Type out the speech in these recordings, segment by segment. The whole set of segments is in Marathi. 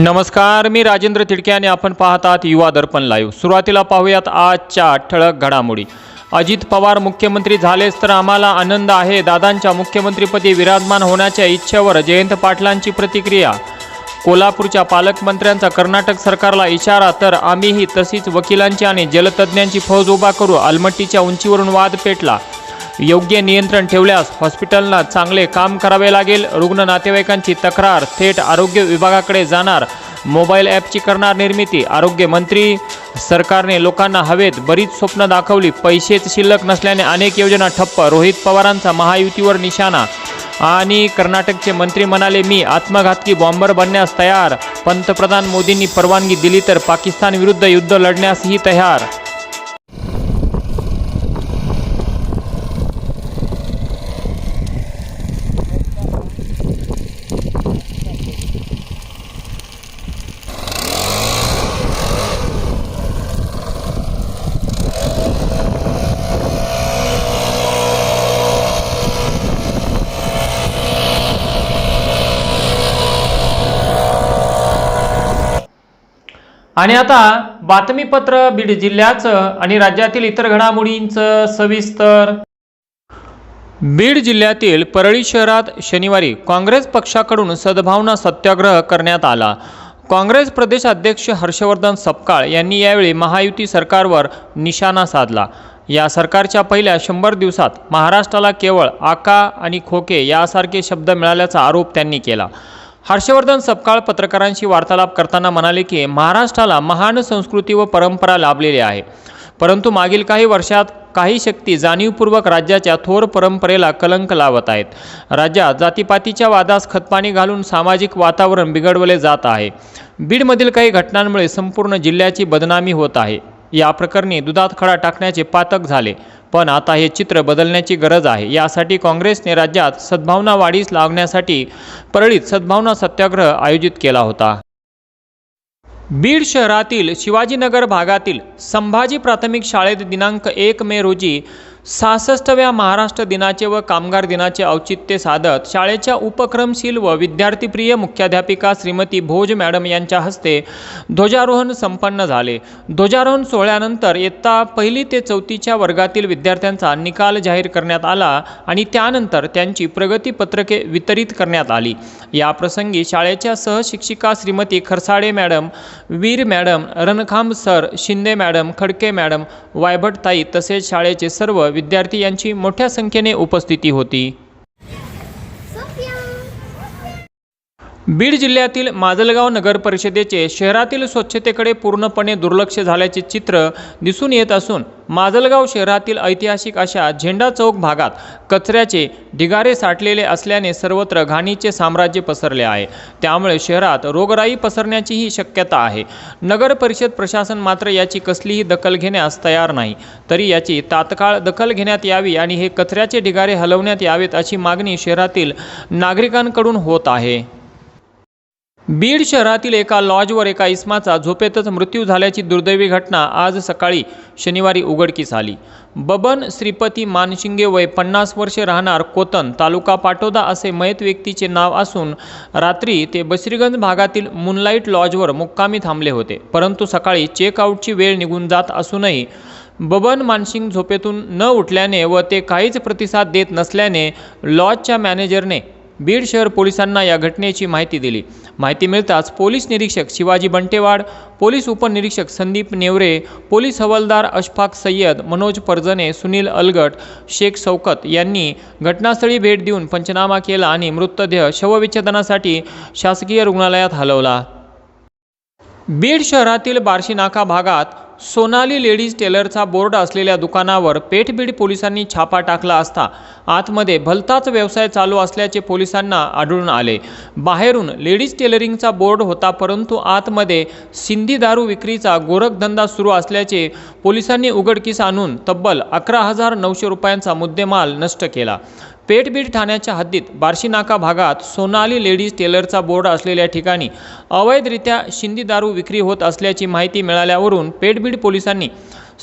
नमस्कार मी राजेंद्र तिडके आणि आपण पाहतात युवा दर्पण लाईव्ह सुरुवातीला पाहूयात आजच्या ठळक घडामोडी. अजित पवार मुख्यमंत्री झालेच तर आम्हाला आनंद आहे. दादांच्या मुख्यमंत्रीपदी विराजमान होण्याच्या इच्छेवर जयंत पाटलांची प्रतिक्रिया. कोल्हापूरच्या पालकमंत्र्यांचा कर्नाटक सरकारला इशारा तर आम्हीही तशीच वकिलांची आणि जलतज्ज्ञांची फौज उभा करू. अलमट्टीच्या उंचीवरून वाद पेटला. योग्य नियंत्रण ठेवल्यास हॉस्पिटलना चांगले काम करावे लागेल. रुग्ण नातेवाईकांची तक्रार थेट आरोग्य विभागाकडे जाणार. मोबाईल ॲपची करणार निर्मिती आरोग्यमंत्री सरकारने लोकांना हवेत बरीच स्वप्न दाखवली. पैसेच शिल्लक नसल्याने अनेक योजना ठप्प. रोहित पवारांचा महायुतीवर निशाणा. आणि कर्नाटकचे मंत्री म्हणाले मी आत्मघातकी बॉम्बर बनण्यास तयार. पंतप्रधान मोदींनी परवानगी दिली तर पाकिस्तान विरुद्ध युद्ध लढण्यासही तयार. आणि आता बातमीपत्र बीड जिल्ह्याचं आणि राज्यातील इतर घडामोडींचं सविस्तर. बीड जिल्ह्यातील परळी शहरात शनिवारी काँग्रेस पक्षाकडून सद्भावना सत्याग्रह करण्यात आला. काँग्रेस प्रदेश अध्यक्ष हर्षवर्धन सपकाळ यांनी यावेळी महायुती सरकारवर निशाणा साधला. या सरकारच्या पहिल्या शंभर दिवसात महाराष्ट्राला केवळ आका आणि खोके यासारखे शब्द मिळाल्याचा आरोप त्यांनी केला. हर्षवर्धन सपकाळ पत्रकारांशी वार्तालाप करताना म्हणाले की महाराष्ट्राला महान संस्कृती व परंपरा लाभलेली आहे. परंतु मागील काही वर्षात काही शक्ती जाणीवपूर्वक राज्याच्या थोर परंपरेला कलंक लावत आहेत. राज्यात जातीपातीच्या वादास खतपाणी घालून सामाजिक वातावरण बिघडवले जात आहे. बीडमधील काही घटनांमुळे संपूर्ण जिल्ह्याची बदनामी होत आहे. या प्रकरणी दुधात खडा टाकण्याचे पातक झाले. पण आता हे चित्र बदलण्याची गरज आहे. यासाठी काँग्रेसने राज्यात सद्भावना वाढीस लावण्यासाठी परळीत सद्भावना सत्याग्रह आयोजित केला होता. बीड शहरातील शिवाजीनगर भागातील संभाजी प्राथमिक शाळेत दिनांक एक मे रोजी सहासष्टव्या महाराष्ट्र दिनाचे व कामगार दिनाचे औचित्य साधत शाळेच्या उपक्रमशील व विद्यार्थीप्रिय मुख्याध्यापिका श्रीमती भोज मॅडम यांच्या हस्ते ध्वजारोहण संपन्न झाले. ध्वजारोहण सोहळ्यानंतर इयत्ता पहिली ते चौथीच्या वर्गातील विद्यार्थ्यांचा निकाल जाहीर करण्यात आला आणि त्यानंतर त्यांची प्रगतीपत्रके वितरित करण्यात आली. याप्रसंगी शाळेच्या सहशिक्षिका Shrimati Kharsade madam Veer madam Rankhamb sir Shinde madam Khadke madam वायभटताई तसेच शाळेचे सर्व विद्यार्थी यांची मोठ्या संख्येने उपस्थिती होती. बीड जिल्ह्यातील माजलगाव नगर परिषदेचे शहरातील स्वच्छतेकडे पूर्णपणे दुर्लक्ष झाल्याचे चित्र दिसून येत असून माजलगाव शहरातील ऐतिहासिक अशा झेंडा चौक भागात कचऱ्याचे ढिगारे साठलेले असल्याने सर्वत्र घाणीचे साम्राज्य पसरले आहे. त्यामुळे शहरात रोगराई पसरण्याचीही शक्यता आहे. नगर परिषद प्रशासन मात्र याची कसलीही दखल घेण्यास तयार नाही. तरी याची तात्काळ दखल घेण्यात यावी आणि हे कचऱ्याचे ढिगारे हलवण्यात यावेत अशी मागणी शहरातील नागरिकांकडून होत आहे. बीड शहरातील एका लॉजवर एका इस्माचा झोपेतच मृत्यू झाल्याची दुर्दैवी घटना आज सकाळी शनिवारी उघडकीस आली. बबन श्रीपती मानशिंगे वय पन्नास वर्षे राहणार कोतन तालुका पाटोदा असे मयत व्यक्तीचे नाव असून रात्री ते बश्रीगंज भागातील मुनलाईट लॉजवर मुक्कामी थांबले होते. परंतु सकाळी चेकआउटची वेळ निघून जात असूनही बबन मानसिंग झोपेतून न उठल्याने व ते काहीच प्रतिसाद देत नसल्याने लॉजच्या मॅनेजरने बीड शहर पोलिसांना या घटनेची माहिती दिली. माहिती मिळताच पोलीस निरीक्षक शिवाजी बंटेवाड पोलीस उपनिरीक्षक संदीप नेवरे पोलीस हवालदार अशफाक सय्यद मनोज परजने सुनील अलगट शेख सौकत यांनी घटनास्थळी भेट देऊन पंचनामा केला आणि मृतदेह शवविच्छेदनासाठी शासकीय रुग्णालयात हलवला. बीड शहरातील बार्शी नाका भागात सोनाली लेडीज टेलरचा बोर्ड असलेल्या दुकानावर पेठबीड पोलिसांनी छापा टाकला असता आतमध्ये भलताच व्यवसाय चालू असल्याचे पोलिसांना आढळून आले. बाहेरून लेडीज टेलरिंगचा बोर्ड होता परंतु आतमध्ये सिंधी दारू विक्रीचा गोरखधंदा सुरू असल्याचे पोलिसांनी उघडकीस आणून तब्बल अकरा हजार नऊशे रुपयांचा मुद्देमाल नष्ट केला. पेठबीड ठाण्याच्या हद्दीत बार्शी नाका भागात सोनाली लेडीज टेलरचा बोर्ड असलेल्या ठिकाणी अवैधरित्या शिंदी दारू विक्री होत असल्याची माहिती मिळाल्यावरून पेठबीड पोलिसांनी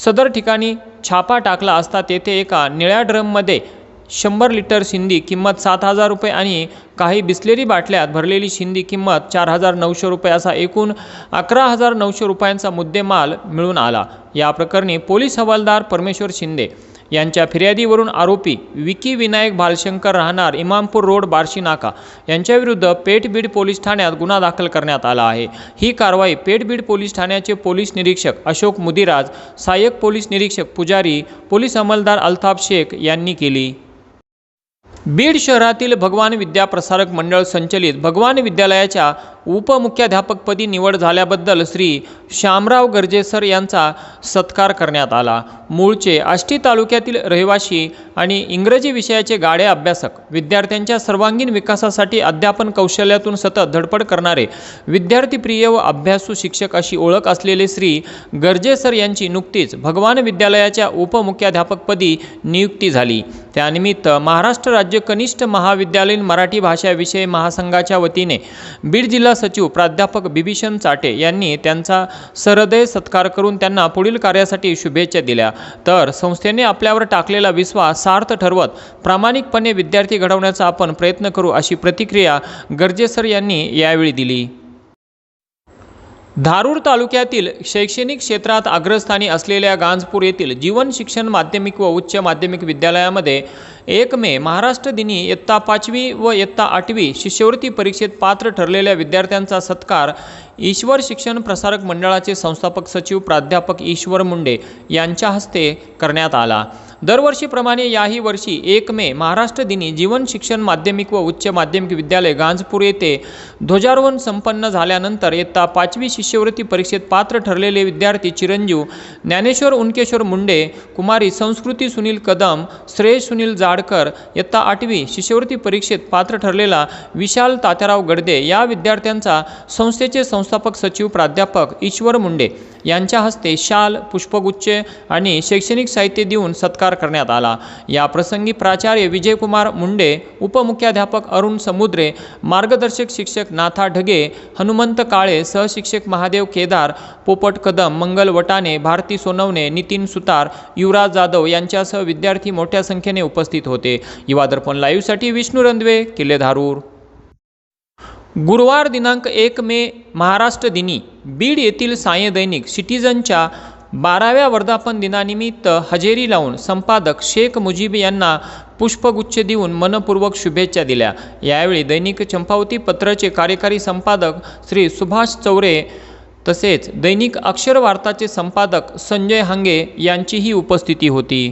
सदर ठिकाणी छापा टाकला असता तेथे एका निळ्या ड्रममध्ये शंभर लिटर शिंदी किंमत सात हजार रुपये आणि काही बिस्लेरी बाटल्यात भरलेली शिंदी किंमत चार हजार नऊशे रुपये असा एकूण अकरा हजार नऊशे रुपयांचा मुद्देमाल मिळून आला. या प्रकरणी पोलीस हवालदार परमेश्वर शिंदे यांच्या फिर्यादीवरून आरोपी विकी विनायक भालशंकर राहणार इमामपूर रोड बार्शी नाका यांच्याविरुद्ध पेठबीड पोलीस ठाण्यात गुन्हा दाखल करण्यात आला आहे. ही कारवाई पेठबीड पोलीस ठाण्याचे पोलीस निरीक्षक अशोक मुदिराज सहाय्यक पोलीस निरीक्षक पुजारी पोलीस अंमलदार अल्ताफ शेख यांनी केली. बीड शहरातील भगवान विद्याप्रसारक मंडळ संचलित भगवान विद्यालयाच्या उपमुख्याध्यापकपदी निवड झाल्याबद्दल श्री श्यामराव गर्जेसर यांचा सत्कार करण्यात आला. मूळचे आष्टी तालुक्यातील रहिवासी आणि इंग्रजी विषयाचे गाडे अभ्यासक विद्यार्थ्यांच्या सर्वांगीण विकासासाठी अध्यापन कौशल्यातून सतत धडपड करणारे विद्यार्थीप्रिय व अभ्यासू शिक्षक अशी ओळख असलेले श्री गर्जेसर यांची नुकतीच भगवान विद्यालयाच्या उपमुख्याध्यापकपदी नियुक्ती झाली. त्यानिमित्त महाराष्ट्र राज्य कनिष्ठ महाविद्यालयीन मराठी भाषा विषय महासंघाच्या वतीने बीड जिल्हा सचिव प्राध्यापक बिभीषण चाटे यांनी त्यांचा सहृदय सत्कार करून त्यांना पुढील कार्यासाठी शुभेच्छा दिल्या. तर संस्थेने आपल्यावर टाकलेला विश्वास सार्थ ठरवत प्रामाणिकपणे विद्यार्थी घडवण्याचा आपण प्रयत्न करू अशी प्रतिक्रिया गर्जेसर यांनी यावेळी दिली. धारूर तालुक्यातील शैक्षणिक क्षेत्रात अग्रस्थानी असलेल्या गांजपूर येथील जीवन शिक्षण माध्यमिक व उच्च माध्यमिक विद्यालयामध्ये एक मे महाराष्ट्र दिनी इयत्ता पाचवी व इयत्ता आठवी शिष्यवृत्ती परीक्षेत पात्र ठरलेल्या विद्यार्थ्यांचा सत्कार ईश्वर शिक्षण प्रसारक मंडळाचे संस्थापक सचिव प्राध्यापक ईश्वर मुंडे यांच्या हस्ते करण्यात आला. दरवर्षीप्रमाणे याही वर्षी एक मे महाराष्ट्र दिनी जीवन शिक्षण माध्यमिक व उच्च माध्यमिक विद्यालय गांजपूर येथे ध्वजारोहण संपन्न झाल्यानंतर इयत्ता पाचवी शिष्यवृत्ती परीक्षेत पात्र ठरलेले विद्यार्थी चिरंजीव ज्ञानेश्वर उनकेश्वर मुंडे कुमारी संस्कृती सुनील कदम श्रेय सुनील जाडकर इयत्ता आठवी शिष्यवृत्ती परीक्षेत पात्र ठरलेला विशाल तात्याराव गडदे या विद्यार्थ्यांचा संस्थेचे संस्थापक सचिव प्राध्यापक ईश्वर मुंडे यांच्या हस्ते शाल पुष्पगुच्छ आणि शैक्षणिक साहित्य देऊन सत्कार करण्यात आला. या प्रसंगी प्राचार्य विजयकुमार मुंडे उपमुख्याध्यापक अरुण समुद्रे मार्गदर्शक शिक्षक नाथा ढगे हनुमंत काळे सहशिक्षक महादेव केदार पोपट कदम मंगल वटाने भारती सोनवणे नितीन सुतार युवराज जाधव यांच्यासह विद्यार्थी मोठ्या संख्येने उपस्थित होते. युवा दर्पण लाईव्हसाठी विष्णू रंधवे किल्ले धारूर. गुरुवार दिनांक एक मे महाराष्ट्र दिनी बीड येथील साये दैनिक सिटीजनच्या बाराव्या वर्धापन दिनानिमित्त हजेरी लावून संपादक शेख मुजीब यांना पुष्पगुच्छ देऊन मनपूर्वक शुभेच्छा दिल्या. यावेळी दैनिक चंपावती पत्राचे कार्यकारी संपादक श्री सुभाष चौरे तसेच दैनिक अक्षरवार्ताचे संपादक संजय हांगे यांचीही उपस्थिती होती.